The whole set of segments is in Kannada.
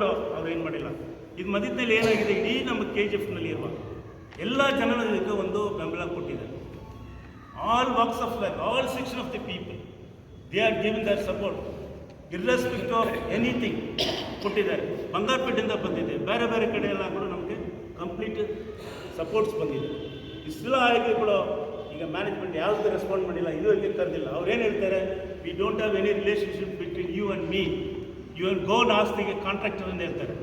ಕೂಡ ಅವ್ರು ಏನು ಮಾಡಿಲ್ಲ. ಇದು ಮಧ್ಯದಲ್ಲಿ ಏನಾಗಿದೆ? ಇಡೀ ನಮ್ಮ ಕೆ ಜಿ ಎಫ್ನಲ್ಲಿ ಇರುವ ಎಲ್ಲ ಜನರಿಗೆ ಒಂದು ಬೆಂಬಲ ಕೊಟ್ಟಿದ್ದಾರೆ all works of life all section of the people they are giving their support irrespect of anything ಕೊಟ್ಟಿದ್ದಾರೆ. ಬಂಗಾರಪೇಟೆಯಿಂದ ಬಂದಿದೆ. ಬೇರೆ ಬೇರೆ ಕಡೆ ಎಲ್ಲ ಕೂಡ ನಮಗೆ ಕಂಪ್ಲೀಟ್ ಸಪೋರ್ಟ್ಸ್ ಬಂದಿದೆ. ಇಷ್ಟೆಲ್ಲ ಆಗಿ ಕೂಡ ಈಗ ಮ್ಯಾನೇಜ್ಮೆಂಟ್ ಯಾವುದೇ ರೆಸ್ಪಾಂಡ್ ಮಾಡಿಲ್ಲ ಇದುವರೆಗೆ ಕರೆದಿಲ್ಲ ಅವ್ರು ಏನು ಹೇಳ್ತಾರೆ? We don't have any relationship between you and me you and go contractor ಅಂತ ಹೇಳ್ತಾರೆ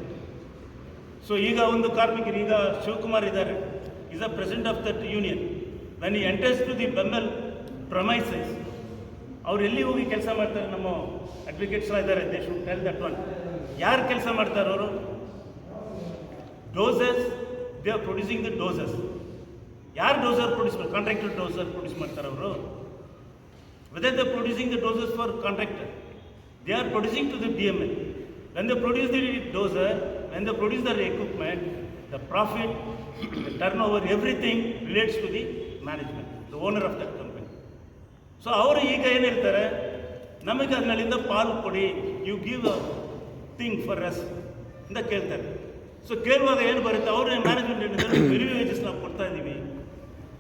ಸೊ ಈಗ ಒಂದು ಕಾರ್ಮಿಕರು, ಈಗ ಶಿವಕುಮಾರ್ ಇದ್ದಾರೆ. Is a president of that union when he enters to the BEML premises ಅವ್ರು ಎಲ್ಲಿ ಹೋಗಿ ಕೆಲಸ ಮಾಡ್ತಾರೆ? ನಮ್ಮ ಅಡ್ವೊಕೇಟ್ಸ್ ಇದ್ದಾರೆ. They should tell that one ಯಾರು ಕೆಲಸ ಮಾಡ್ತಾರೆ ಅವರು? Doses they are producing the doses ಯಾರು ಡೋಸರ್ ಪ್ರೊಡ್ಯೂಸ್ ಮಾಡಿ ಕಾಂಟ್ರಾಕ್ಟರ್ ಡೋಸರ್ ಪ್ರೊಡ್ಯೂಸ್ ಮಾಡ್ತಾರೆ ಅವರು. Whether the producing the dozers for contractor they are producing to the BML. When they produce the dozer, when they produce the equipment, the profit, the turnover, everything relates to the management, the owner of that company. So ಅವರು ಈಗ ಏನು ಹೇಳ್ತಾರೆ ನಮಗೆ ಅದರಲ್ಲಿಂದ ಪಾಲು ಕೊಡಿ you give a thing for us ಅಂತ ಕೇಳ್ತಾರೆ ಸೊ ಕೇಳುವಾಗ ಏನು ಬರುತ್ತೆ ಅವ್ರ ಮ್ಯಾನೇಜ್ಮೆಂಟ್ ಹೇಳಿದ್ರೆ ಮಿನಿ ವೇಜಸ್ ನಾವು ಕೊಡ್ತಾ ಇದ್ದೀವಿ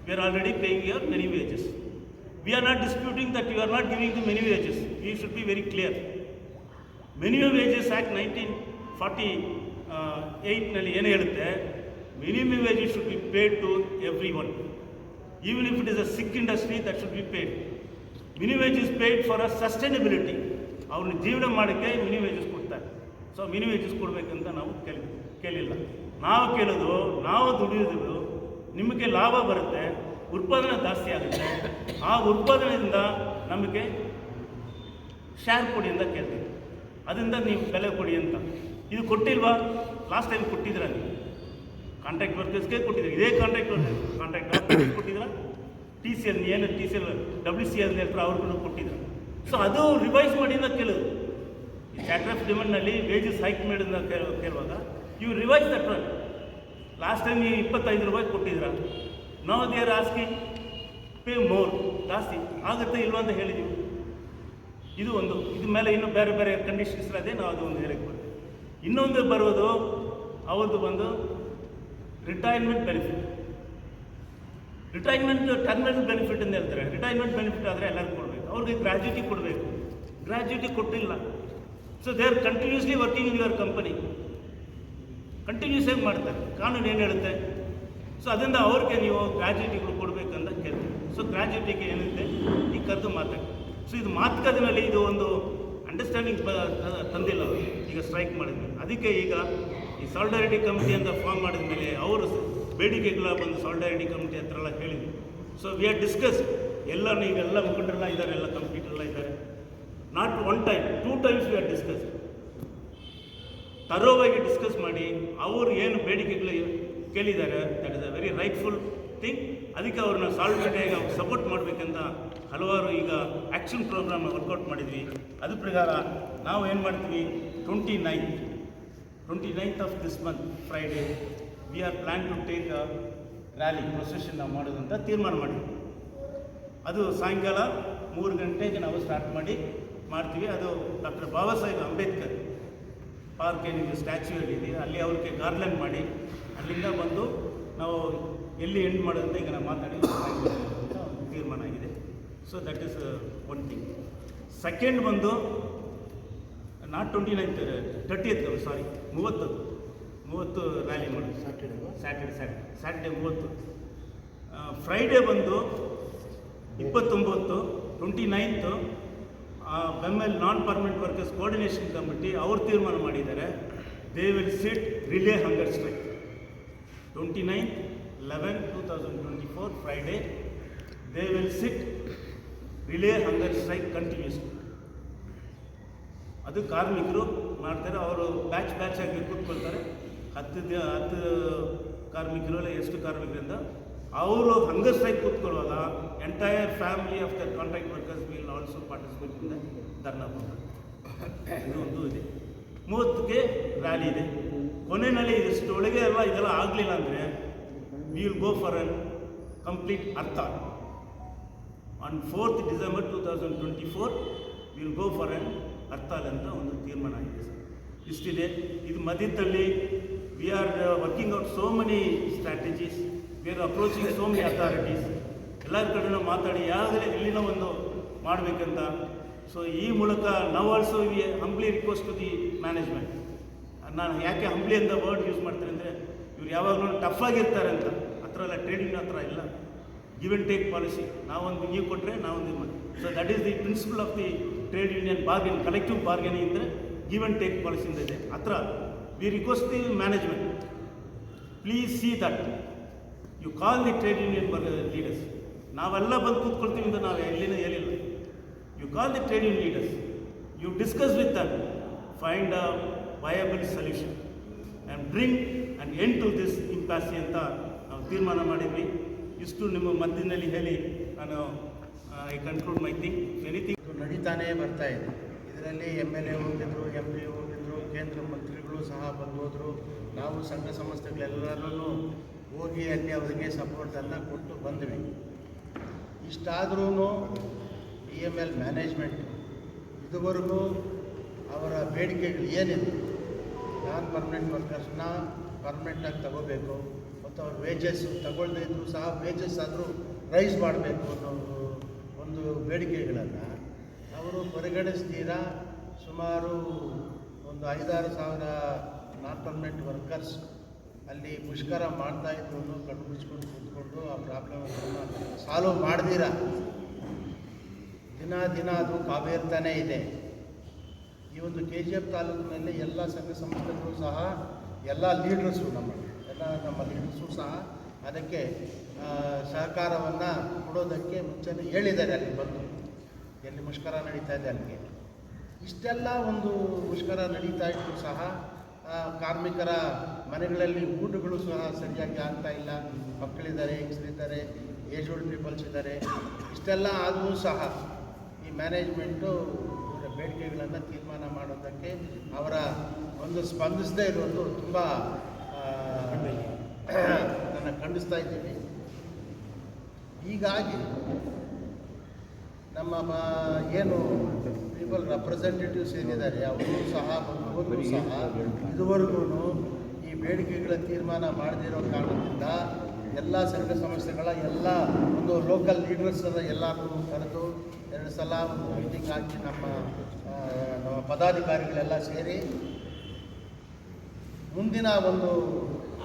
we are already paying your many wages we are not disputing that you are not giving the many wages you should be very clear minimum wages act nineteen forty ಏಯ್ಟ್ನಲ್ಲಿ ಏನು ಹೇಳುತ್ತೆ? Minimum wages should be paid to everyone even if it is a sick industry that should be paid mini wage is paid for a sustainability ಅವ್ರನ್ನ ಜೀವನ ಮಾಡೋಕ್ಕೆ ಮಿನಿ ವೇಜಸ್ ಕೊಡ್ತಾರೆ. ಸೊ ಮಿನಿ ವೇಜಸ್ ಕೊಡಬೇಕಂತ ನಾವು ಕೇಳಿ, ಕೇಳಿಲ್ಲ. ನಾವು ಕೇಳೋದು, ನಾವು ದುಡಿಯೋದು ನಿಮಗೆ ಲಾಭ ಬರುತ್ತೆ, ಉತ್ಪಾದನೆ ಜಾಸ್ತಿ ಆಗುತ್ತೆ. ಆ ಉತ್ಪಾದನೆಯಿಂದ ನಮಗೆ ಶೇರ್ ಕೊಡಿ ಅಂತ ಕೇಳ್ತೀವಿ. ಅದರಿಂದ ನೀವು ಬೆಲೆ ಕೊಡಿ ಅಂತ. ಇದು ಕೊಟ್ಟಿಲ್ವಾ? ಲಾಸ್ಟ್ ಟೈಮ್ ಕೊಟ್ಟಿದ್ರ ನೀವು. ಕಾಂಟ್ರಾಕ್ಟ್ ವರ್ಕರ್ಸ್ಗೆ ಕೊಟ್ಟಿದ್ದೀರಿ? ಇದೇ ಕಾಂಟ್ರಾಕ್ಟ್ ವರ್ಕರ್ ಕಾಂಟ್ರಾಕ್ಟ್ ಕೊಟ್ಟಿದ್ರ ಟಿ ಸಿ ಎಲ್ ಏನು T C L W C L ಹೇಳ್ತಾರೆ ಅವ್ರಿಗೂ ಕೊಟ್ಟಿದ್ರು ಸೊ ಅದು ರಿವೈಸ್ ಮಾಡಿ ಅಂತ ಕೇಳೋದು ಈ ಚಾರ್ಟರ್ ಆಫ್ ಡಿಮಾಂಡ್ನಲ್ಲಿ ವೇಜಸ್ ಹೈಕ್ ಮಾಡಿದ ಕೇಳುವಾಗ ಇವು ರಿವೈಸ್ ದಟ್ ಲಾಸ್ಟ್ ಟೈಮ್ ನೀವು ಇಪ್ಪತ್ತೈದು ರೂಪಾಯಿ ಕೊಟ್ಟಿದ್ರ ನಾವು they are asking pay more ಜಾಸ್ತಿ. ಆಗುತ್ತೆ ಇಲ್ವಾ ಅಂತ ಹೇಳಿದ್ದೀವಿ ಇದು ಒಂದು ಇದ್ರ ಮೇಲೆ ಇನ್ನೂ ಬೇರೆ ಬೇರೆ ಕಂಡೀಷನ್ಸ್ ಅದೇ ನಾವು ಅದು ಒಂದು ಹೇಳಕ್ಕೆ ಬರ್ತೀವಿ. ಇನ್ನೊಂದು ಬರೋದು ಅವತ್ತು ಬಂದು retirement benefit retirement terminal benefit ಅಂತ ಹೇಳ್ತಾರೆ. ರಿಟೈರ್ಮೆಂಟ್ ಬೆನಿಫಿಟ್ ಆದರೆ ಎಲ್ಲರಿಗೂ ಕೊಡಬೇಕು. ಅವ್ರಿಗೆ ಗ್ರಾಜ್ಯುಟಿ ಕೊಡಬೇಕು. ಗ್ರಾಜ್ಯುಟಿ ಕೊಟ್ಟಿಲ್ಲ. So they are continuously working in your company continues ಆಗಿ ಮಾಡ್ತಾರೆ. ಕಾನೂನು ಏನು ಹೇಳುತ್ತೆ? ಸೊ ಅದರಿಂದ ಅವ್ರಿಗೆ ನೀವು ಗ್ರಾಜ್ಯುಟಿಗಳು ಕೊಡಬೇಕಂತ ಕೇಳ್ತೀವಿ. ಸೊ ಗ್ರಾಜ್ಯುಟಿಗೆ ಏನಿದೆ? ಈ ಕರೆದು ಮಾತಾಡಿ ಸೊ ಇದು ಮಾತುಕತೆನಲ್ಲಿ ಇದು ಒಂದು ಅಂಡರ್ಸ್ಟ್ಯಾಂಡಿಂಗ್ ತಂದಿಲ್ಲ ಈಗ ಸ್ಟ್ರೈಕ್ ಮಾಡಿದ್ಮೇಲೆ. ಅದಕ್ಕೆ ಈಗ ಈ ಸಾಲಿಡಾರಿಟಿ ಕಮಿಟಿ ಅಂತ ಫಾರ್ಮ್ ಮಾಡಿದ ಮೇಲೆ ಅವರು ಬೇಡಿಕೆಗಳ ಬಂದು ಸಾಲಿಡಾರಿಟಿ ಕಮಿಟಿ ಹತ್ರ ಎಲ್ಲ ಹೇಳಿದ್ರು. ಸೊ ವಿ ಆರ್ ಡಿಸ್ಕಸ್ ಎಲ್ಲ ನೀವೆಲ್ಲ ಮುಖಂಡರೆಲ್ಲ ಇದ್ದಾರೆ, ಎಲ್ಲ ಕಂಪ್ಲೀಟ್ ಎಲ್ಲ ಇದ್ದಾರೆ. Not one time two times we are discuss ತರೋವಾಗಿ discuss ಮಾಡಿ, ಅವರು ಏನು ಬೇಡಿಕೆಗಳು ಕೇಳಿದ್ದಾರೆ that is a very rightful thing ಅದಕ್ಕೆ ಅವ್ರನ್ನ ಸಾಲ್ವೇಟಿಯಾಗಿ ಸಪೋರ್ಟ್ ಮಾಡಬೇಕಂತ ಹಲವಾರು ಈಗ ಆ್ಯಕ್ಷನ್ ಪ್ರೋಗ್ರಾಮ್ ವರ್ಕೌಟ್ ಮಾಡಿದ್ವಿ. ಅದ್ರ ಪ್ರಕಾರ ನಾವು ಏನು ಮಾಡ್ತೀವಿ? Twenty ninth twenty ninth of this month Friday we are plan to take a rally procession ನಾವು ಮಾಡೋದಂತ ತೀರ್ಮಾನ ಮಾಡಿದ್ವಿ. ಅದು ಸಾಯಂಕಾಲ ಮೂರು ಗಂಟೆಗೆ ನಾವು ಸ್ಟಾರ್ಟ್ ಮಾಡಿ ಮಾಡ್ತೀವಿ. ಅದು ಡಾಕ್ಟರ್ ಬಾಬಾ ಸಾಹೇಬ್ ಅಂಬೇಡ್ಕರ್ ಪಾರ್ಕ್ ಏನಿದೆ ಸ್ಟ್ಯಾಚ್ಯೂ ಏನಿದೆ, ಅಲ್ಲಿ ಅವ್ರಿಗೆ ಗಾರ್ಲೆನ್ ಮಾಡಿ ಅಲ್ಲಿಂದ ಬಂದು ನಾವು ಎಲ್ಲಿ ಎಂಡ್ ಮಾಡೋದಂತ ಈಗ ನಾವು ಮಾತಾಡಿ ತೀರ್ಮಾನ ಆಗಿದೆ. So that is one thing second ಬಂದು not twenty ninth thirtieth sorry ಮೂವತ್ತು. ಮೂವತ್ತು ರ್ಯಾಲಿ ಮಾಡೋದು ಸ್ಯಾಟರ್ಡೆ ಸ್ಯಾಟರ್ಡೆ ಸ್ಯಾಟರ್ಡೆ ಸ್ಯಾಟರ್ಡೆ ಮೂವತ್ತು. ಫ್ರೈಡೇ ಬಂದು ಇಪ್ಪತ್ತೊಂಬತ್ತು twenty ninth BEML non permanent workers coordination committee ಅವ್ರು ತೀರ್ಮಾನ ಮಾಡಿದ್ದಾರೆ. They will sit relay hunger strike twenty nine eleven two thousand twenty four Friday they will sit relay hunger strike continues. ಅದು ಕಾರ್ಮಿಕರು ಮಾಡ್ತಾರೆ, ಅವರು ಬ್ಯಾಚ್ ಬ್ಯಾಚ್ ಆಗಿ ಕೂತ್ಕೊಳ್ತಾರೆ. ಹತ್ತು ದಿನ ಹತ್ತು ಕಾರ್ಮಿಕರು ಇಲ್ಲ ಎಷ್ಟು ಕಾರ್ಮಿಕರಿಂದ ಅವರು hunger strike ಕೂತ್ಕೊಳ್ಳುವಾಗ entire family of the contract workers will also participate in dharna ಇದು ಒಂದು ಇದೆ. ಮೂವತ್ತಕ್ಕೆ ರ್ಯಾಲಿ ಇದೆ. ಕೊನೆಯಲ್ಲಿ ಇಷ್ಟೊಳಗೆ ಅಲ್ಲ ಇದೆಲ್ಲ ಆಗಲಿಲ್ಲ ಅಂದರೆ will go for an complete ಅರ್ಥ on fourth December two thousand twenty four will go for an hartal ಅಂತ ಒಂದು ತೀರ್ಮಾನ ಆಗಿದೆ ಸರ್. ಇಷ್ಟಿದೆ. ಇದು ಮಧ್ಯದಲ್ಲಿ we are working out so many strategies we are approaching so many authorities ಎಲ್ಲರ ಕಡೆನೂ ಮಾತಾಡಿ ಯಾವುದೇ ಇಲ್ಲಿನ ಒಂದು ಮಾಡಬೇಕಂತ. ಸೊ ಈ ಮೂಲಕ ನಾವು also we humbly request to the management ನಾನು ಯಾಕೆ ಹಂಬ್ಲಿ ಅಂತ ವರ್ಡ್ ಯೂಸ್ ಮಾಡ್ತೀನಿ ಅಂದರೆ, ಇವ್ರು ಯಾವಾಗಲೂ ಟಫ್ ಆಗಿರ್ತಾರೆ ಅಂತ. ಹತ್ರ ಎಲ್ಲ ಟ್ರೇಡಿಂಗ್ ಹತ್ರ ಇಲ್ಲ. ಗಿವ್ ಅಂಡ್ ಟೇಕ್ ಪಾಲಿಸಿ ನಾವೊಂದು ನೀವು ಕೊಟ್ಟರೆ ನಾವೊಂದು ಇದು so that is the principle of the trade union bargain collective bargaining ಅಂದರೆ ಗಿವ್ ಅಂಡ್ ಟೇಕ್ ಪಾಲಿಸಿಯಿಂದ ಇದೆ ಹತ್ರ we request the management please see that you call the trade union leaders ನಾವೆಲ್ಲ ಬಂದು ಕೂತ್ಕೊಳ್ತೀವಿ ಅಂತ ನಾವು ಎಲ್ಲಿನ ಹೇಳಿಲ್ಲ. You call the trade union leaders you discuss with that find a viable solution and bring an end to this impasse ಅಂತ ನಾವು ತೀರ್ಮಾನ ಮಾಡಿದ್ವಿ. ಇಷ್ಟು ನಿಮ್ಮ ಮಧ್ಯದಲ್ಲಿ ಹೇಳಿ ನಾನು I conclude my thing anything ನಡೀತಾನೇ ಬರ್ತಾ ಇದೆ. ಇದರಲ್ಲಿ ಎಂ ಎಲ್ ಎ ಹೋಗಿದ್ರು ಎಂ ಪಿ ಹೋಗಿದ್ರು, ಕೇಂದ್ರ ಮಂತ್ರಿಗಳು ಸಹ ಬಂದು ಹೋದರು ನಾವು ಸಂಘ ಸಂಸ್ಥೆಗಳೆಲ್ಲರೂ ಹೋಗಿ ಅಲ್ಲಿ ಅವರಿಗೆ ಸಪೋರ್ಟನ್ನು ಕೊಟ್ಟು ಬಂದ್ವಿ. ಇಷ್ಟಾದ್ರೂ ಬಿ ಎಂ ಎಲ್ ಮ್ಯಾನೇಜ್ಮೆಂಟ್ ಇದುವರೆಗೂ ಅವರ ಬೇಡಿಕೆಗಳು ಏನಿದೆ ನಾನ್ ಪರ್ಮನೆಂಟ್ ವರ್ಕರ್ಸ್ನ ಪರ್ಮನೆಂಟಾಗಿ ತಗೋಬೇಕು. ಮತ್ತು ಅವ್ರ ವೇಜಸ್ಸು ತಗೊಳ್ದೇ ಇದ್ದರೂ ಸಹ ವೇಜಸ್ ಆದರೂ ರೈಸ್ ಮಾಡಬೇಕು ಅನ್ನೋ ಒಂದು ಬೇಡಿಕೆಗಳನ್ನು ಅವರು ಪರಿಗಣಿಸ್ತೀರಾ? ಸುಮಾರು ಒಂದು ಐದಾರು ಸಾವಿರ ನಾನ್ ಪರ್ಮನೆಂಟ್ ವರ್ಕರ್ಸ್ ಅಲ್ಲಿ ಮುಷ್ಕರ ಮಾಡ್ತಾ ಇದ್ರು ಕಣ್ಣು ಮುಚ್ಕೊಂಡು ಕೂತ್ಕೊಂಡು ಆ ಪ್ರಾಬ್ಲಮನ್ನು ಸಾಲ್ವ್ ಮಾಡ್ದಿರ? ದಿನ ದಿನ ಅದು ಕಾವೇರ್ತಾನೇ ಇದೆ. ಈ ಒಂದು ಕೆ ಜಿ ಎಫ್ ತಾಲೂಕಿನಲ್ಲಿ ಎಲ್ಲ ಸಂಘ ಸಂಸ್ಥೆಗಳು ಸಹ ಎಲ್ಲ ಲೀಡ್ರಸ್ಸು ನಮ್ಮ ಎಲ್ಲ ನಮ್ಮ ಲೀಡರ್ಸು ಸಹ ಅದಕ್ಕೆ ಸಹಕಾರವನ್ನು ಕೊಡೋದಕ್ಕೆ ಮುಂಚೆನೇ ಹೇಳಿದ್ದಾರೆ ಅಲ್ಲಿ ಬಂದು. ಎಲ್ಲಿ ಮುಷ್ಕರ ನಡೀತಾ ಇದೆ ಅಲ್ಲಿಗೆ. ಇಷ್ಟೆಲ್ಲ ಒಂದು ಮುಷ್ಕರ ನಡೀತಾ ಇತ್ತು ಸಹ ಕಾರ್ಮಿಕರ ಮನೆಗಳಲ್ಲಿ ಊಟಗಳು ಸಹ ಸರಿಯಾಗಿ ಆಗ್ತಾ ಇಲ್ಲ. ಮಕ್ಕಳಿದ್ದಾರೆ, ಹೆಂಗಸರಿದ್ದಾರೆ ಏಜ್ ಓಲ್ಡ್ ಪೀಪಲ್ಸ್ ಇದ್ದಾರೆ. ಇಷ್ಟೆಲ್ಲ ಆದರೂ ಸಹ ಈ ಮ್ಯಾನೇಜ್ಮೆಂಟು ಇವರ ಬೇಡಿಕೆಗಳನ್ನು ತೀರ್ಮಾನ ಮಾಡೋದಕ್ಕೆ ಅವರ ಒಂದು ಸ್ಪಂದಿಸದೇ ಇರೋದು ತುಂಬ ಅದನ್ನು ಖಂಡಿಸ್ತಾ ಇದ್ದೀವಿ ಹೀಗಾಗಿ ನಮ್ಮ ಏನು ಪೀಪಲ್ ರೆಪ್ರೆಸೆಂಟೇಟಿವ್ಸ್ ಏನಿದ್ದಾರೆ, ಅವರು ಸಹ ಬಂದು ಸಹ ಇದುವರೆಗೂ ಈ ಬೇಡಿಕೆಗಳ ತೀರ್ಮಾನ ಮಾಡದಿರೋ ಕಾರಣದಿಂದ ಎಲ್ಲ ಸಂಘ ಸಂಸ್ಥೆಗಳ ಎಲ್ಲ ಒಂದು ಲೋಕಲ್ ಲೀಡರ್ಸ್ ಎಲ್ಲರೂ ಕರೆದು ಎರಡು ಸಲ ಒಂದು ಮೀಟಿಂಗ್ ಹಾಕಿ ನಮ್ಮ ನಮ್ಮ ಪದಾಧಿಕಾರಿಗಳೆಲ್ಲ ಸೇರಿ ಮುಂದಿನ ಒಂದು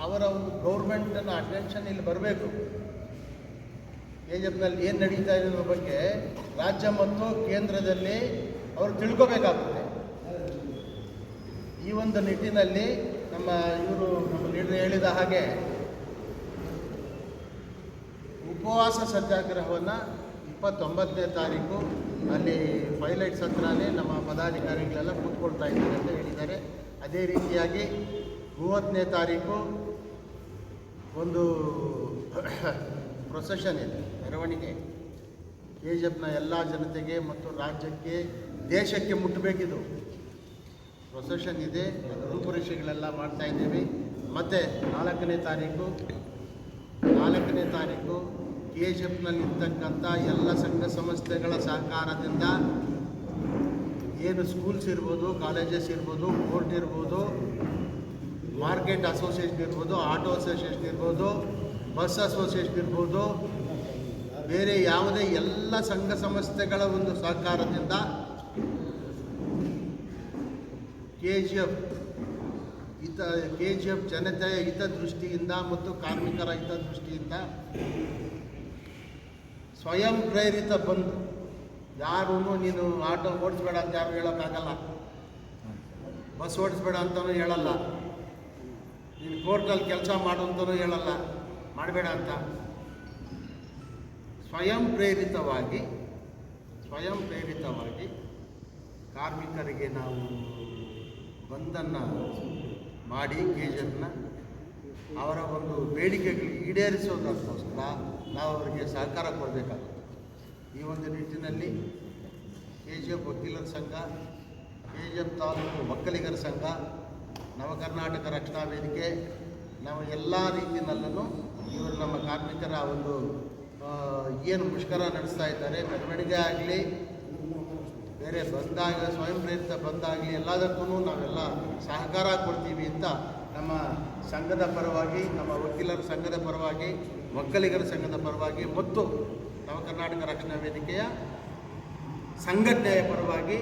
ಅವರ ಒಂದು ಗೌರ್ಮೆಂಟನ್ನು ಅಟೆನ್ಷನ್ ಇಲ್ಲಿ ಬರಬೇಕು. ಎಫ್ನಲ್ಲಿ ಏನು ನಡೀತಾ ಇದೆ ಅನ್ನೋ ಬಗ್ಗೆ ರಾಜ್ಯ ಮತ್ತು ಕೇಂದ್ರದಲ್ಲಿ ಅವರು ತಿಳ್ಕೋಬೇಕಾಗುತ್ತೆ. ಈ ಒಂದು ನಿಟ್ಟಿನಲ್ಲಿ ನಮ್ಮ ಇವರು ನಮ್ಮ ಲೀಡರ್ ಹೇಳಿದ ಹಾಗೆ ಉಪವಾಸ ಸತ್ಯಾಗ್ರಹವನ್ನು ಇಪ್ಪತ್ತೊಂಬತ್ತನೇ ತಾರೀಕು ಅಲ್ಲಿ ಪೈಲಟ್ಸ್ ಹತ್ರನೇ ನಮ್ಮ ಪದಾಧಿಕಾರಿಗಳೆಲ್ಲ ಕೂತ್ಕೊಳ್ತಾ ಇದ್ದಾರೆ ಅಂತ ಹೇಳಿದ್ದಾರೆ. ಅದೇ ರೀತಿಯಾಗಿ ಮೂವತ್ತನೇ ತಾರೀಕು ಒಂದು ಪ್ರೊಸೆಷನ್ ಇದೆ, ಮೆರವಣಿಗೆ. ಕೆ ಜಿ ಎಫ್ನ ಎಲ್ಲ ಜನತೆಗೆ ಮತ್ತು ರಾಜ್ಯಕ್ಕೆ ದೇಶಕ್ಕೆ ಮುಟ್ಟಬೇಕಿದು. ಪ್ರೊಸೆಷನ್ ಇದೆ ರೂಪುರೇಷೆಗಳೆಲ್ಲ ಮಾಡ್ತಾ ಇದ್ದೀವಿ. ಮತ್ತು ನಾಲ್ಕನೇ ತಾರೀಕು ನಾಲ್ಕನೇ ತಾರೀಕು ಕೆ ಜಿ ಎಫ್ನಲ್ಲಿರ್ತಕ್ಕಂಥ ಎಲ್ಲ ಸಂಘ ಸಂಸ್ಥೆಗಳ ಸಹಕಾರದಿಂದ ಏನು ಸ್ಕೂಲ್ಸ್ ಇರ್ಬೋದು ಕಾಲೇಜಸ್ ಇರ್ಬೋದು ಕೋರ್ಟ್ ಇರ್ಬೋದು ಮಾರ್ಕೆಟ್ ಅಸೋಸಿಯೇಷನ್ ಇರ್ಬೋದು, ಆಟೋ ಅಸೋಸಿಯೇಷನ್ ಇರ್ಬೋದು, ಬಸ್ ಅಸೋಸಿಯೇಷನ್ ಇರ್ಬೋದು, ಬೇರೆ ಯಾವುದೇ ಎಲ್ಲ ಸಂಘ ಸಂಸ್ಥೆಗಳ ಒಂದು ಸಹಕಾರದಿಂದ ಕೆ ಜಿ ಎಫ್ ಹಿತ ಕೆ ಜಿ ಎಫ್ ಜನತೆಯ ಹಿತದೃಷ್ಟಿಯಿಂದ ಮತ್ತು ಕಾರ್ಮಿಕರ ಹಿತದೃಷ್ಟಿಯಿಂದ ಸ್ವಯಂ ಪ್ರೇರಿತ ಬಂದು ಯಾರೂ ನೀನು ಆಟೋ ಓಡಿಸ್ಬೇಡ ಅಂತ ಯಾರು ಹೇಳೋಕ್ಕಾಗಲ್ಲ. ಬಸ್ ಓಡಿಸ್ಬೇಡ ಅಂತಲೂ ಹೇಳಲ್ಲ. ನೀನು ಕೋರ್ಟಲ್ಲಿ ಕೆಲಸ ಮಾಡು ಅಂತಲೂ ಹೇಳಲ್ಲ. ಮಾಡಬೇಡ ಅಂತ. ಸ್ವಯಂ ಪ್ರೇರಿತವಾಗಿ ಸ್ವಯಂ ಪ್ರೇರಿತವಾಗಿ ಕಾರ್ಮಿಕರಿಗೆ ನಾವು ಬಂದನ್ನು ಮಾಡಿ ಕೇಜನ್ನು ಅವರ ಒಂದು ಬೇಡಿಕೆಗಳು ಈಡೇರಿಸೋದಕ್ಕೋಸ್ಕರ ನಾವು ಅವರಿಗೆ ಸಹಕಾರ ಕೊಡಬೇಕಾಗುತ್ತೆ. ಈ ಒಂದು ನಿಟ್ಟಿನಲ್ಲಿ ಕೆ ಜಿ ಎಫ್ ವಕೀಲರ ಸಂಘ ಕೆ ಜಿ ಎಫ್ ತಾಲೂಕು ಒಕ್ಕಲಿಗರ ಸಂಘ ನವ ಕರ್ನಾಟಕ ರಕ್ಷಣಾ ವೇದಿಕೆ ನಾವು ಎಲ್ಲ ರೀತಿಯಲ್ಲೂ ಇವರು ನಮ್ಮ ಕಾರ್ಮಿಕರ ಒಂದು ಏನು ಮುಷ್ಕರ ನಡೆಸ್ತಾ ಇದ್ದಾರೆ. ಮೆರವಣಿಗೆ ಆಗಲಿ, ಬೇರೆ ಬಂದಾಗ ಸ್ವಯಂ ಪ್ರೇರಿತ ಬಂದಾಗಲಿ ಎಲ್ಲದಕ್ಕೂ ನಾವೆಲ್ಲ ಸಹಕಾರ ಕೊಡ್ತೀವಿ ಅಂತ ನಮ್ಮ ಸಂಘದ ಪರವಾಗಿ, ನಮ್ಮ ವಕೀಲರ ಸಂಘದ ಪರವಾಗಿ ಒಕ್ಕಲಿಗರ ಸಂಘದ ಪರವಾಗಿ, ಮತ್ತು ನವ ಕರ್ನಾಟಕ ರಕ್ಷಣಾ ವೇದಿಕೆಯ ಸಂಘಟನೆಯ ಪರವಾಗಿ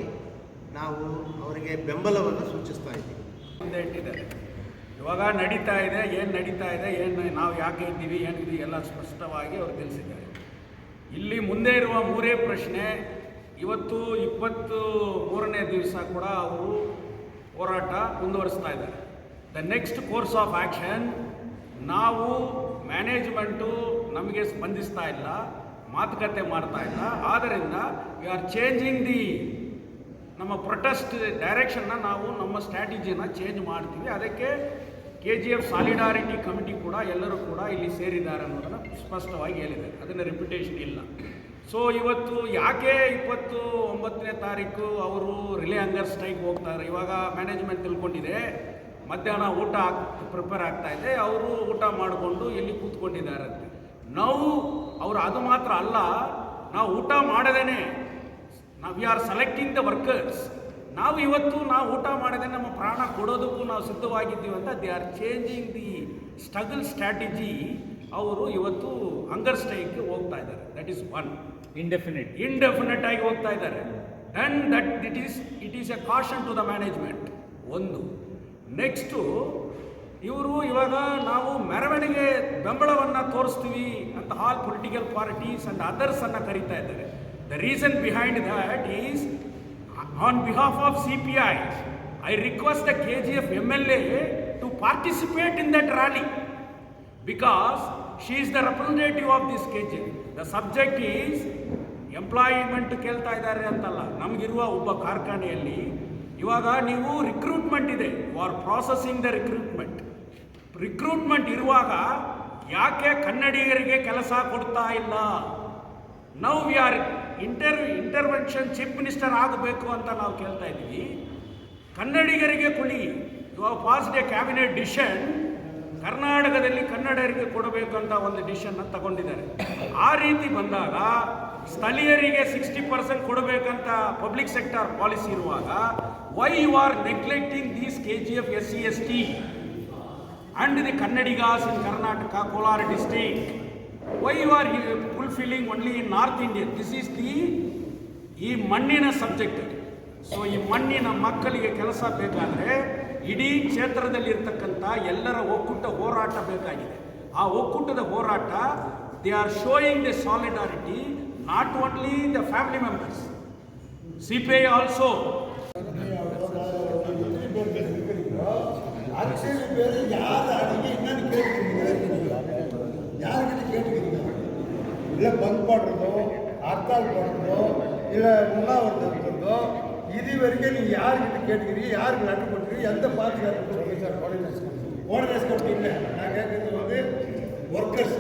ನಾವು ಅವರಿಗೆ ಬೆಂಬಲವನ್ನು ಸೂಚಿಸ್ತಾ ಇದ್ದೀವಿ. ಮುಂದೆ ಇಟ್ಟಿದ್ದಾರೆ ಇವಾಗ ನಡೀತಾ ಇದೆ, ಏನು ನಡೀತಾ ಇದೆ, ಏನು ನಾವು ಯಾಕೆ ಇದ್ದೀವಿ, ಏನಿದ್ದೀವಿ ಎಲ್ಲ ಸ್ಪಷ್ಟವಾಗಿ ಅವರು ತಿಳಿಸಿದ್ದಾರೆ. ಇಲ್ಲಿ ಮುಂದೆ ಇರುವ ಮೂರೇ ಪ್ರಶ್ನೆ, ಇವತ್ತು ಇಪ್ಪತ್ತು ಮೂರನೇ ದಿವಸ ಕೂಡ ಅವರು ಹೋರಾಟ ಮುಂದುವರಿಸ್ತಾ ಇದ್ದಾರೆ. The next course of action ನಾವು ಮ್ಯಾನೇಜ್ಮೆಂಟು ನಮಗೆ ಸ್ಪಂದಿಸ್ತಾ ಇಲ್ಲ, ಮಾತುಕತೆ ಮಾಡ್ತಾ ಇಲ್ಲ. ಆದ್ದರಿಂದ ವಿ ಆರ್ ಚೇಂಜಿಂಗ್ ದಿ ನಮ್ಮ ಪ್ರೊಟೆಸ್ಟ್ ಡೈರೆಕ್ಷನ್ನ ನಾವು ನಮ್ಮ ಸ್ಟ್ರಾಟಜಿನ ಚೇಂಜ್ ಮಾಡ್ತೀವಿ. ಅದಕ್ಕೆ K G F solidarity committee ಕೂಡ ಎಲ್ಲರೂ ಕೂಡ ಇಲ್ಲಿ ಸೇರಿದ್ದಾರೆ ಅನ್ನೋದನ್ನು ಸ್ಪಷ್ಟವಾಗಿ ಹೇಳಿದೆ. ಅದನ್ನು ರೆಪ್ಯುಟೇಷನ್ ಇಲ್ಲ. ಸೊ ಇವತ್ತು ಯಾಕೆ ಇಪ್ಪತ್ತು ಒಂಬತ್ತನೇ ತಾರೀಕು ಅವರು ರಿಲೇ ಹಂಗರ್ ಸ್ಟ್ರೈಕ್ ಹೋಗ್ತಾರೆ? ಇವಾಗ ಮ್ಯಾನೇಜ್ಮೆಂಟ್ ತಿಳ್ಕೊಂಡಿದೆ. ಮಧ್ಯಾಹ್ನ ಊಟ ಪ್ರಿಪೇರ್ ಆಗ್ತಾ ಇದೆ. ಅವರು ಊಟ ಮಾಡಿಕೊಂಡು ಇಲ್ಲಿ ಕೂತ್ಕೊಂಡಿದ್ದಾರೆ ನಾವು ಅವರು ಅದು ಮಾತ್ರ ಅಲ್ಲ, ನಾವು ಊಟ ಮಾಡದೇನೆ. ನಾವು we are selecting the workers ನಾವು ಇವತ್ತು ನಾವು ಊಟ ಮಾಡಿದ್ರೆ ನಮ್ಮ ಪ್ರಾಣ ಕೊಡೋದಕ್ಕೂ ನಾವು ಸಿದ್ಧವಾಗಿದ್ದೀವಿ ಅಂತ they are changing the struggle strategy ಅವರು ಇವತ್ತು ಹಂಗರ್ ಸ್ಟ್ರೈಕ್ಗೆ ಹೋಗ್ತಾ ಇದ್ದಾರೆ. That is one indefinite indefinite ಆಗಿ ಹೋಗ್ತಾ ಇದ್ದಾರೆ. And that it is it is a caution to the management ಒಂದು. ನೆಕ್ಸ್ಟು ಇವರು ಇವಾಗ ನಾವು ಮೆರವಣಿಗೆ ಬೆಂಬಲವನ್ನು ತೋರಿಸ್ತೀವಿ ಅಂತ ಆಲ್ ಪೊಲಿಟಿಕಲ್ ಪಾರ್ಟೀಸ್ ಅಂಡ್ ಅದರ್ಸನ್ನು ಕರೀತಾ ಇದ್ದಾರೆ. Of C P I I request the K G F M L A to participate in that rally because she is the representative of this K G the subject is employment ಕೇಳ್ತಾ ಇದ್ದಾರೆ ಅಂತಲ್ಲ. ನಮಗಿರುವ ಒಬ್ಬ ಕಾರ್ಖಾನೆಯಲ್ಲಿ ಇವಾಗ ನೀವು ರಿಕ್ರೂಟ್ಮೆಂಟ್ ಇದೆ. Are processing the recruitment recruitment ಇರುವಾಗ ಯಾಕೆ ಕನ್ನಡಿಗರಿಗೆ ಕೆಲಸ ಕೊಡ್ತಾ ಇಲ್ಲ? ನಾವು we are inter intervention chief minister ಆಗಬೇಕು ಅಂತ ನಾವು ಕೇಳ್ತಾ ಇದ್ದೀವಿ. ಕನ್ನಡಿಗರಿಗೆ ಕೊಡಿ. ಇವಾಗ ಪಾಸ್ಡ್ ಎ ಕ್ಯಾಬಿನೆಟ್ ಡಿಸಿಷನ್ ಕರ್ನಾಟಕದಲ್ಲಿ ಕನ್ನಡರಿಗೆ ಕೊಡಬೇಕು ಅಂತ ಒಂದು ಡಿಸಿಷನ್ ತಗೊಂಡಿದ್ದಾರೆ. ಆ ರೀತಿ ಬಂದಾಗ ಸ್ಥಳೀಯರಿಗೆ ಸಿಕ್ಸ್ಟಿ ಪರ್ಸೆಂಟ್ ಕೊಡಬೇಕಂತ ಪಬ್ಲಿಕ್ ಸೆಕ್ಟರ್ ಪಾಲಿಸಿ ಇರುವಾಗ why you are neglecting these K G F S C S T and the Kannadigas in Karnataka Kolar district why you are fulfilling only in north Indian this is the ಈ ಮಣ್ಣಿನ ಸಬ್ಜೆಕ್ಟ್ ಸೊ ಈ ಮಣ್ಣಿನ ಮಕ್ಕಳಿಗೆ ಕೆಲಸ ಬೇಕಾದರೆ ಇಡೀ ಕ್ಷೇತ್ರದಲ್ಲಿರ್ತಕ್ಕಂಥ ಎಲ್ಲರ ಒಕ್ಕೂಟ ಹೋರಾಟ ಬೇಕಾಗಿದೆ. ಆ ಒಕ್ಕೂಟದ ಹೋರಾಟ they are showing the solidarity not only the family members C P I also ಯಾರು ಅಡಿಗೆ ಇನ್ನೊಂದು ಕೇಳ್ತೀನಿ ಯಾರಿಗಿಟ್ಟು ಕೇಳ್ತೀನಿ ಇಲ್ಲ ಬಂದ್ ಮಾಡೋದು ಹರ್ತಾಲ್ ಮಾಡೋದು ಇಲ್ಲ ಉಣ್ಣಾವರ್ದು ಇದುವರೆಗೆ ನೀವು ಯಾರಿಗಿಟ್ಟು ಕೇಳ್ತೀರಿ ಯಾರಿಗೆ ಲೆಟರ್ ಕೊಡ್ತೀರಿ ಎಂತ ಪಾತ್ರ ಕೊಡ್ತೀರಿ ಸರ್ ಕೋರ್ಡಿನೇಷನ್ ಕೋರ್ಡಿನೇಷನ್ ಕೊಟ್ಟಿಲ್ಲ ನಾನು ಹೇಳ್ತಿದ್ದು ಒಂದು ವರ್ಕರ್ಸ್